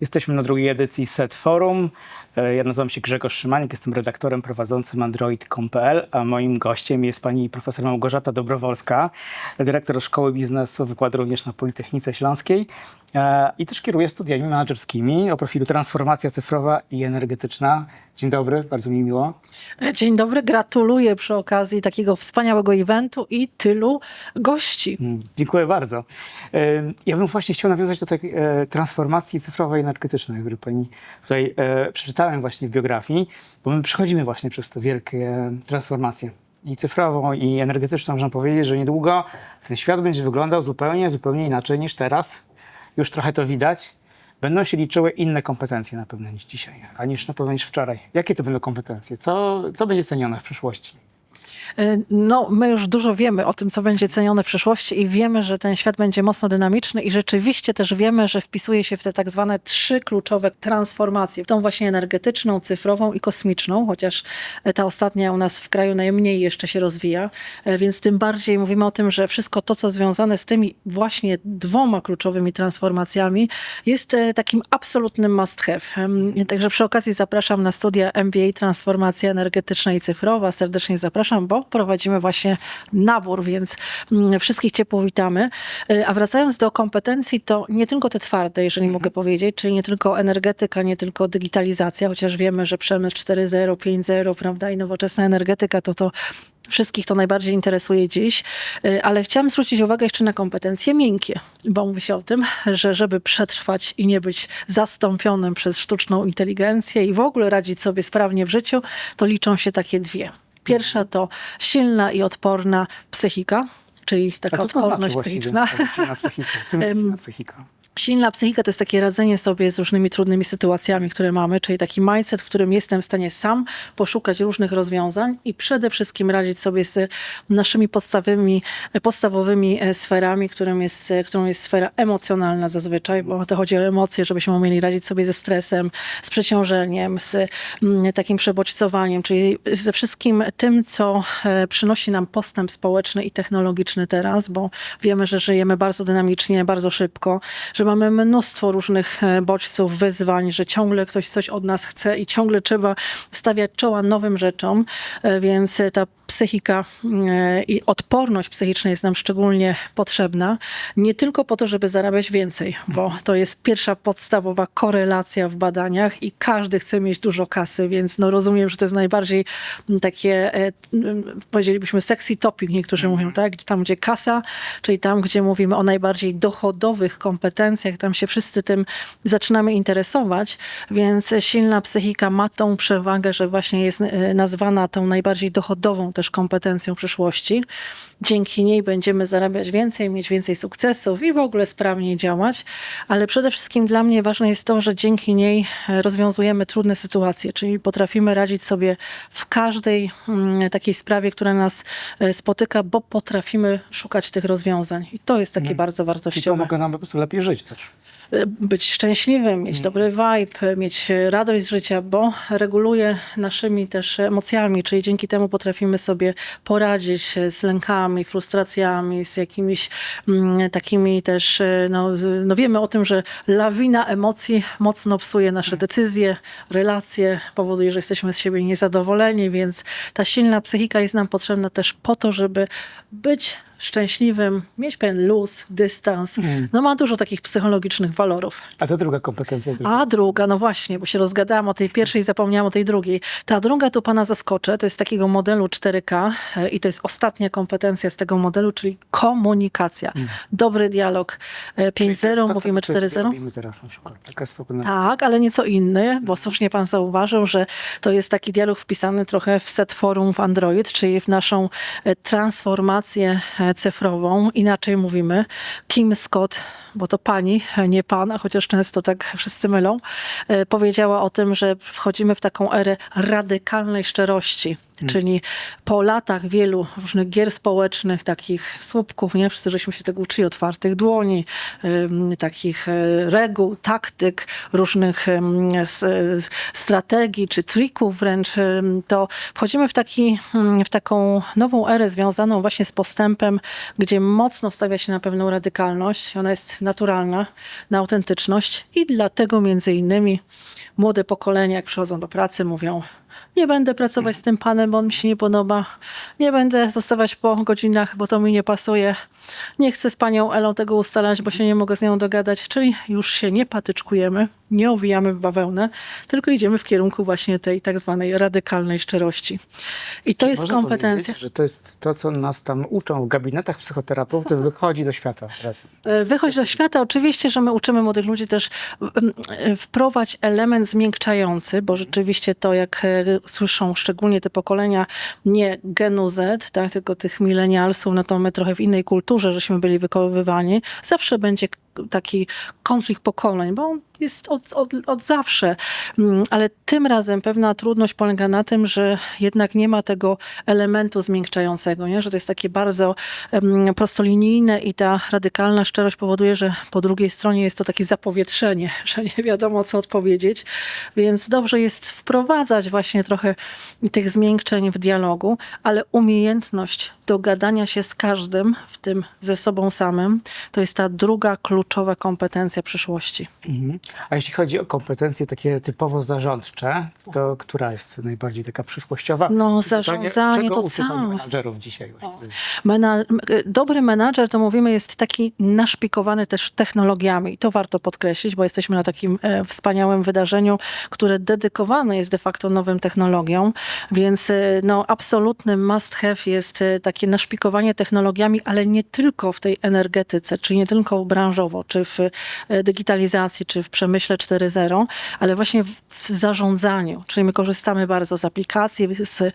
Jesteśmy na drugiej edycji SET Forum. E, Ja nazywam się Grzegorz Szymanik, jestem redaktorem prowadzącym android.com.pl, a moim gościem jest pani profesor Małgorzata Dobrowolska, dyrektor Szkoły Biznesu, wykłada również na Politechnice Śląskiej i też kieruje studiami menedżerskimi o profilu transformacja cyfrowa i energetyczna. Dzień dobry, bardzo mi miło. Dzień dobry, gratuluję przy okazji takiego wspaniałego eventu i tylu gości. Mm, Dziękuję bardzo. E, Ja bym właśnie chciał nawiązać do tej e, transformacji cyfrowej i energetycznej, której pani tutaj e, przeczytałem właśnie w biografii, bo my przechodzimy właśnie przez te wielkie transformacje. I cyfrową, i energetyczną, można powiedzieć, że niedługo ten świat będzie wyglądał zupełnie, zupełnie inaczej niż teraz. Już trochę to widać. Będą się liczyły inne kompetencje na pewno niż dzisiaj, a niż na pewno niż wczoraj. Jakie to będą kompetencje? Co, co będzie cenione w przyszłości? E, No, my już dużo wiemy o tym, co będzie cenione w przyszłości i wiemy, że ten świat będzie mocno dynamiczny i rzeczywiście też wiemy, że wpisuje się w te tak zwane trzy kluczowe transformacje. Tą właśnie energetyczną, cyfrową i kosmiczną, chociaż e, ta ostatnia u nas w kraju najmniej jeszcze się rozwija, e, więc tym bardziej mówimy o tym, że wszystko to, co związane z tymi właśnie dwoma kluczowymi transformacjami jest takim absolutnym must have. Także przy okazji zapraszam na studia MBA Transformacja Energetyczna i Cyfrowa. Serdecznie zapraszam, bo prowadzimy właśnie nabór, więc mm, wszystkich ciepło witamy. Y, A wracając do kompetencji, to nie tylko te twarde, jeżeli mogę powiedzieć, czyli nie tylko energetyka, nie tylko digitalizacja, chociaż wiemy, że przemysł 4.0, 5.0, prawda, i nowoczesna energetyka to to Wszystkich to najbardziej interesuje dziś, Y, ale chciałam zwrócić uwagę jeszcze na kompetencje miękkie, bo mówi się o tym, że żeby przetrwać i nie być zastąpionym przez sztuczną inteligencję i w ogóle radzić sobie sprawnie w życiu, to liczą się takie dwie. Pierwsza to silna i odporna psychika, czyli taka znaczy odporność psychiczna. Psychika? Silna psychika to jest takie radzenie sobie z różnymi trudnymi sytuacjami, które mamy, czyli taki mindset, w którym jestem w stanie sam poszukać różnych rozwiązań i przede wszystkim radzić sobie z naszymi podstawowymi, podstawowymi e, sferami, którym jest, e, którą jest sfera emocjonalna zazwyczaj, bo to chodzi o emocje, żebyśmy umieli radzić sobie ze stresem, z przeciążeniem, z mm, takim przebodźcowaniem, czyli ze wszystkim tym, co e, przynosi nam postęp społeczny i technologiczny teraz, bo wiemy, że żyjemy bardzo dynamicznie, bardzo szybko, że mamy mnóstwo różnych e, bodźców, wyzwań, że ciągle ktoś coś od nas chce i ciągle trzeba stawiać czoła nowym rzeczom, e, więc ta psychika e, i odporność psychiczna jest nam szczególnie potrzebna. Nie tylko po to, żeby zarabiać więcej, bo to jest pierwsza podstawowa korelacja w badaniach i każdy chce mieć dużo kasy, więc no rozumiem, że to jest najbardziej takie, powiedzielibyśmy sexy topic, niektórzy mówią, tak? Tam, gdzie kasa, czyli tam, gdzie mówimy o najbardziej dochodowych kompetencjach, tam się wszyscy tym zaczynamy interesować, więc silna psychika ma tą przewagę, że właśnie jest e, nazwana tą najbardziej dochodową też kompetencją przyszłości. Dzięki niej będziemy zarabiać więcej, mieć więcej sukcesów i w ogóle sprawniej działać, ale przede wszystkim dla mnie ważne jest to, że dzięki niej e, rozwiązujemy trudne sytuacje, czyli potrafimy radzić sobie w każdej mm, takiej sprawie, która nas e, spotyka, bo potrafimy szukać tych rozwiązań. I to jest takie bardzo I wartościowe pomaga nam po prostu lepiej żyć też. być szczęśliwym, mieć dobry vibe, mieć radość z życia, bo reguluje naszymi też emocjami, czyli dzięki temu potrafimy sobie poradzić z lękami, frustracjami, z jakimiś mm, takimi też, e, no, no wiemy o tym, że lawina emocji mocno psuje nasze decyzje, relacje, powoduje, że jesteśmy z siebie niezadowoleni, więc ta silna psychika jest nam potrzebna też po to, żeby być szczęśliwym, mieć pewien luz, dystans. No ma dużo takich psychologicznych walorów. A to druga kompetencja. A druga, no właśnie, bo się rozgadałam o tej pierwszej i zapomniałam o tej drugiej. Ta druga tu pana zaskoczę, to jest takiego modelu 4K e, i to jest ostatnia kompetencja z tego modelu, czyli komunikacja. Dobry dialog e, 5.0, mówimy 4.0. Robimy teraz na przykład. Taka. Tak, ale nieco inny, bo słusznie pan zauważył, że to jest taki dialog wpisany trochę w set forum w Android, czyli w naszą e, transformację e, cyfrową. Inaczej mówimy. Kim Scott, bo to pani, e, nie pan, a chociaż często tak wszyscy mylą, e, powiedziała o tym, że wchodzimy w taką erę radykalnej szczerości. Czyli po latach wielu różnych gier społecznych, takich słupków, nie? Wszyscy żeśmy się tego uczyli, otwartych dłoni, takich e, reguł, taktyk, różnych s, strategii czy trików wręcz, to wchodzimy w, taki, ym, w taką nową erę związaną właśnie z postępem, gdzie mocno stawia się na pewną radykalność. Ona jest naturalna, na autentyczność i dlatego między innymi młode pokolenia, jak przychodzą do pracy, mówią nie będę pracować z tym panem, bo on mi się nie podoba. Nie będę zostawać po godzinach, bo to mi nie pasuje. Nie chcę z panią Elą tego ustalać, bo się nie mogę z nią dogadać. Czyli już się nie patyczkujemy, nie owijamy w bawełnę, tylko idziemy w kierunku właśnie tej tak zwanej radykalnej szczerości. I to jest Można kompetencja. powiedzieć, że to jest to, co nas tam uczą w gabinetach psychoterapeutów, wychodzi do świata. E, Wychodź do świata. Oczywiście, że my uczymy młodych ludzi też mm, e, wprowadź element zmiękczający, bo rzeczywiście to, jak e, słyszą szczególnie te pokolenia nie genu Z, tak, tylko tych milenialsów, no to my trochę w innej kulturze żeśmy byli wychowywani. Zawsze będzie taki konflikt pokoleń, bo on jest od, od, od zawsze. Mm, Ale tym razem pewna trudność polega na tym, że jednak nie ma tego elementu zmiękczającego, nie? że to jest takie bardzo em, prostolinijne i ta radykalna szczerość powoduje, że po drugiej stronie jest to takie zapowietrzenie, że nie wiadomo co odpowiedzieć, więc dobrze jest wprowadzać właśnie trochę tych zmiękczeń w dialogu, ale umiejętność dogadania się z każdym, w tym ze sobą samym, to jest ta druga kluczowa kompetencja przyszłości. Mhm. A jeśli chodzi o kompetencje takie typowo zarządcze, to która jest najbardziej taka przyszłościowa? No, zarządzanie to całe. menadżerów dzisiaj właściwie? Mena- e, dobry menadżer, to mówimy, jest taki naszpikowany też technologiami. I to warto podkreślić, bo jesteśmy na takim e, wspaniałym wydarzeniu, które dedykowane jest de facto nowym technologiom. Więc e, no, absolutny must have jest e, takie naszpikowanie technologiami, ale nie tylko w tej energetyce, czy nie tylko branżowo, czy w e, digitalizacji, czy w przemyśle 4.0, ale właśnie w, w zarządzaniu. Czyli my korzystamy bardzo z aplikacji, z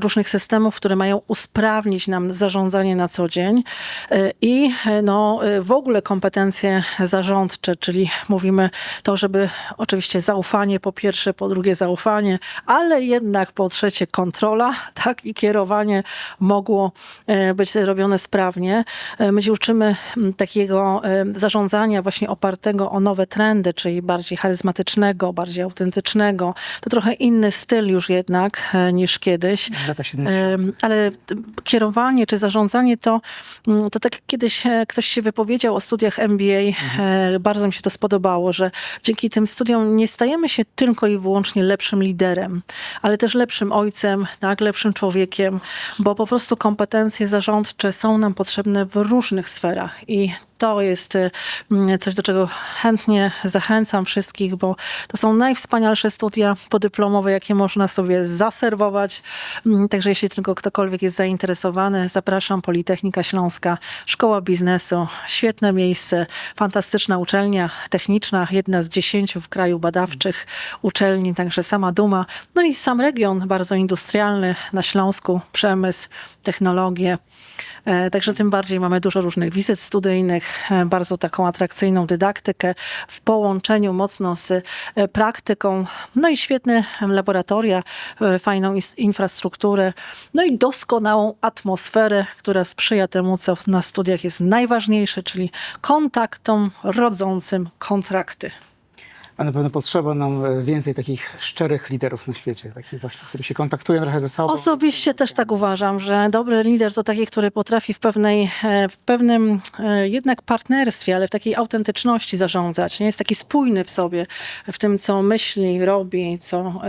różnych systemów, które mają usprawnić nam zarządzanie na co dzień E, i e, no, w ogóle kompetencje zarządcze, czyli mówimy to, żeby oczywiście zaufanie po pierwsze, po drugie zaufanie, ale jednak po trzecie kontrola tak, i kierowanie mogło być robione sprawnie. My się uczymy takiego zarządzania właśnie opartego o nowe trendy, czyli bardziej charyzmatycznego, bardziej autentycznego. To trochę inny styl już jednak e, niż kiedyś. Lata 70. Em, Ale kierowanie czy zarządzanie to, mm, to tak jak kiedyś e, ktoś się wypowiedział o studiach MBA, e, bardzo mi się to spodobało, że dzięki tym studiom nie stajemy się tylko i wyłącznie lepszym liderem, ale też lepszym ojcem, tak, lepszym człowiekiem, bo po prostu kompetencje zarządcze są nam potrzebne w różnych sferach i to jest e, mm, coś, do czego chętnie zachęcam wszystkich, bo to są najwspanialsze studia podyplomowe, jakie można sobie zaserwować. Mm, Także jeśli tylko ktokolwiek jest zainteresowany, zapraszam. Politechnika Śląska, Szkoła Biznesu, świetne miejsce, fantastyczna uczelnia techniczna, jedna z dziesięciu w kraju badawczych uczelni, także sama duma. No i sam region bardzo industrialny na Śląsku, przemysł, technologie. E, Także tym bardziej mamy dużo różnych wizyt studyjnych, bardzo taką atrakcyjną dydaktykę w połączeniu mocno z e, praktyką, no i świetne laboratoria, e, fajną infrastrukturę, no i doskonałą atmosferę, która sprzyja temu, co na studiach jest najważniejsze, czyli kontaktom rodzącym kontrakty. A na pewno potrzeba nam e, więcej takich szczerych liderów na świecie, takich właśnie, którzy się kontaktują trochę ze sobą. Osobiście też tak uważam, że dobry lider to taki, który potrafi w, pewnej, e, w pewnym e, jednak partnerstwie, ale w takiej autentyczności zarządzać. Nie jest taki spójny w sobie, w tym, co myśli, robi, co,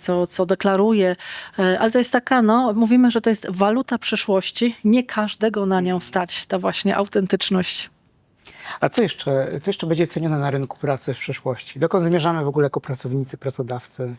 co, co deklaruje. Ale to jest taka, no, mówimy, że to jest waluta przyszłości. Nie każdego na nią stać, ta właśnie autentyczność. A co jeszcze, co jeszcze będzie cenione na rynku pracy w przyszłości? Dokąd zmierzamy w ogóle jako pracownicy, pracodawcy?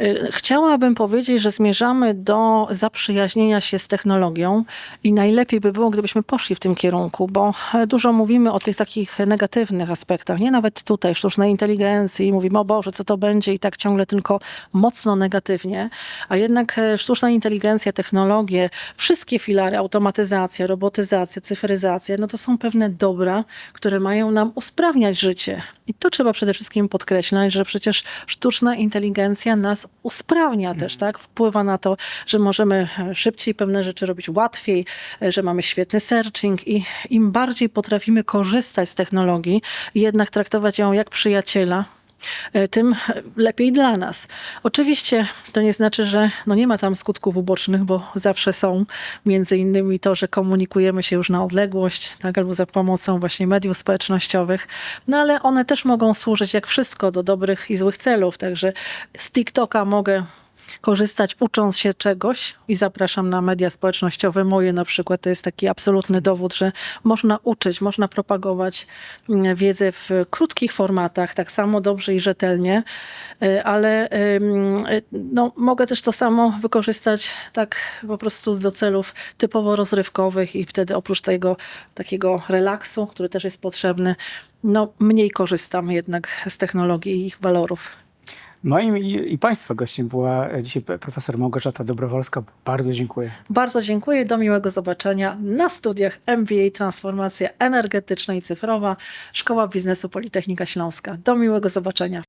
Y, Chciałabym powiedzieć, że zmierzamy do zaprzyjaźnienia się z technologią i najlepiej by było, gdybyśmy poszli w tym kierunku, bo e, dużo mówimy o tych takich negatywnych aspektach, nie nawet tutaj, sztucznej inteligencji, mówimy, o Boże, co to będzie i tak ciągle tylko mocno negatywnie, a jednak e, sztuczna inteligencja, technologie, wszystkie filary, automatyzacja, robotyzacja, cyfryzacja, no to są pewne dobra, które mają nam usprawniać życie. I to trzeba przede wszystkim podkreślać, że przecież sztuczna inteligencja nas usprawnia też, tak? Wpływa na to, że możemy e, szybciej pewne rzeczy robić łatwiej, e, że mamy świetny searching i im bardziej potrafimy korzystać z technologii jednak traktować ją jak przyjaciela, tym lepiej dla nas. Oczywiście to nie znaczy, że no nie ma tam skutków ubocznych, bo zawsze są. Między innymi to, że komunikujemy się już na odległość, tak, albo za pomocą właśnie mediów społecznościowych. No ale one też mogą służyć jak wszystko do dobrych i złych celów. Także z TikToka mogę korzystać ucząc się czegoś i zapraszam na media społecznościowe. Moje na przykład to jest taki absolutny dowód, że można uczyć, można propagować mm, wiedzę w krótkich formatach, tak samo dobrze i rzetelnie, y, ale y, no, mogę też to samo wykorzystać tak po prostu do celów typowo rozrywkowych i wtedy oprócz tego takiego relaksu, który też jest potrzebny, no mniej korzystam jednak z technologii i ich walorów. Moim i, i Państwa gościem była e, dzisiaj profesor Małgorzata Dobrowolska. Bardzo dziękuję. Bardzo dziękuję. Do miłego zobaczenia na studiach MBA Transformacja Energetyczna i Cyfrowa, Szkoła Biznesu Politechnika Śląska. Do miłego zobaczenia.